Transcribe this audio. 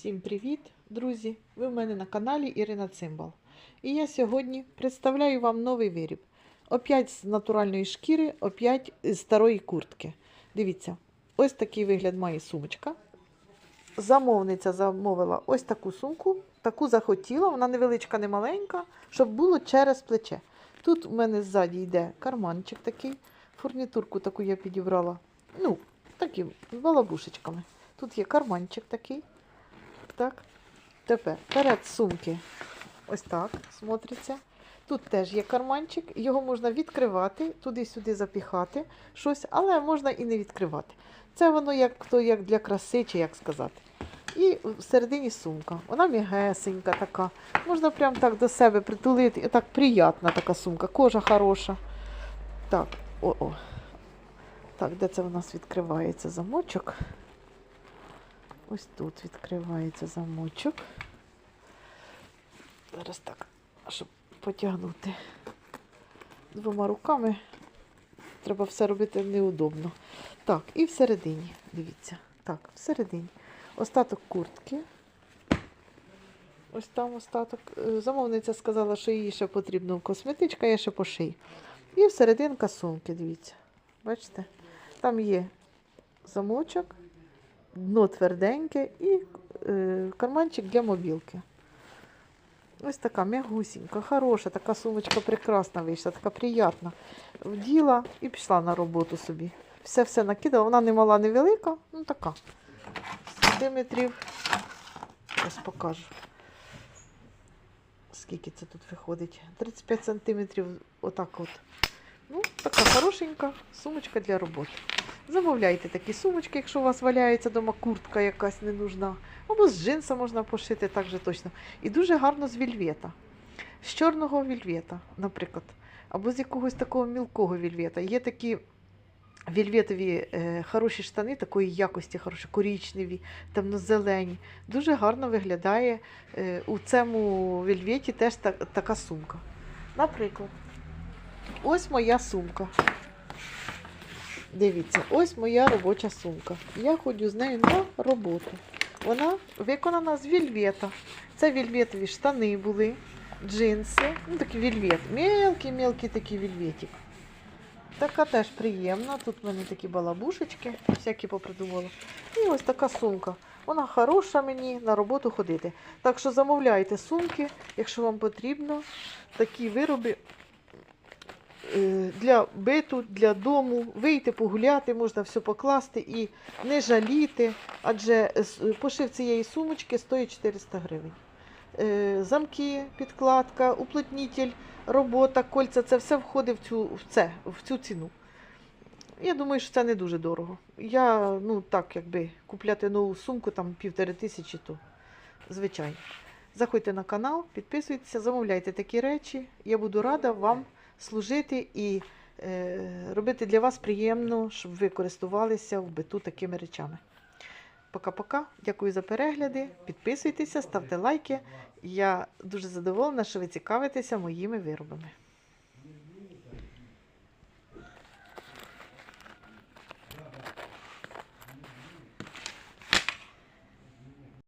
Всім привіт, друзі! Ви в мене на каналі Ірина Цимбал. І я сьогодні представляю вам новий виріб. Опять з натуральної шкіри, опять з старої куртки. Дивіться, ось такий вигляд має сумочка. Замовниця замовила ось таку сумку, таку захотіла, вона невеличка, не маленька, щоб було через плече. Тут у мене ззаді йде карманчик такий, фурнітурку таку я підібрала. Ну, таким, з балабушечками. Тут є карманчик такий. Так. Тепер перед сумки ось так смотриться. Тут теж є карманчик, його можна відкривати, туди-сюди запіхати щось, але можна і не відкривати. Це воно як то як для краси, чи як сказати. І всередині сумка. Вона м'ягесенька така. Можна прям так до себе притулити. Так приятна така сумка, кожа хороша. Так, о-о. Так, де це у нас відкривається замочок? Ось тут відкривається замочок. Зараз так, щоб потягнути двома руками. Треба все робити неудобно. Так, і всередині, дивіться. Так, всередині. Остаток куртки. Ось там остаток. Е, Замовниця сказала, що їй ще потрібна косметичка, я ще пошию. І всерединка сумки, дивіться. Бачите? Там є замочок дно тверденьке і е, карманчик для мобілки. Ось така м'ягусінька, хороша, така сумочка прекрасна вийшла, така приятна. Вділа і пішла на роботу собі. Все-все накидала, вона не мала, не велика, ну така. Сантиметрів. Ось покажу. Скільки це тут виходить? 35 сантиметрів, отак от. Ну, така хорошенька сумочка для роботи. Замовляйте такі сумочки, якщо у вас валяється вдома куртка якась не нужна. Або з джинса можна пошити так же точно. І дуже гарно з вільвета. З чорного вільвета, наприклад. Або з якогось такого мілкого вільвета. Є такі вільветові е, хороші штани, такої якості, хороші, корічневі, темно-зелені. Дуже гарно виглядає е, у цьому вільветі теж та, така сумка. Наприклад, ось моя сумка. Дивіться, ось моя робоча сумка. Я ходжу з нею на роботу. Вона виконана з вільвета. Це вільветові штани були, джинси, ну такий вільвет. Мелкий-мелкий такий вільветик. Така теж приємна. Тут в мене такі балабушечки, всякі попридумала. І ось така сумка. Вона хороша мені на роботу ходити. Так що замовляйте сумки, якщо вам потрібно. Такі вироби для биту, для дому, вийти погуляти, можна все покласти і не жаліти, адже пошив цієї сумочки стоїть 400 гривень. Е, Замки, підкладка, уплотнітель, робота, кольця це все входить в цю, в це, в цю ціну. Я думаю, що це не дуже дорого. Я, ну так, якби купляти нову сумку, там півтори тисячі, то звичайно. Заходьте на канал, підписуйтеся, замовляйте такі речі. Я буду рада вам служити і е, робити для вас приємно, щоб ви користувалися в биту такими речами. Пока-пока. Дякую за перегляди. Підписуйтеся, ставте лайки. Я дуже задоволена, що ви цікавитеся моїми виробами.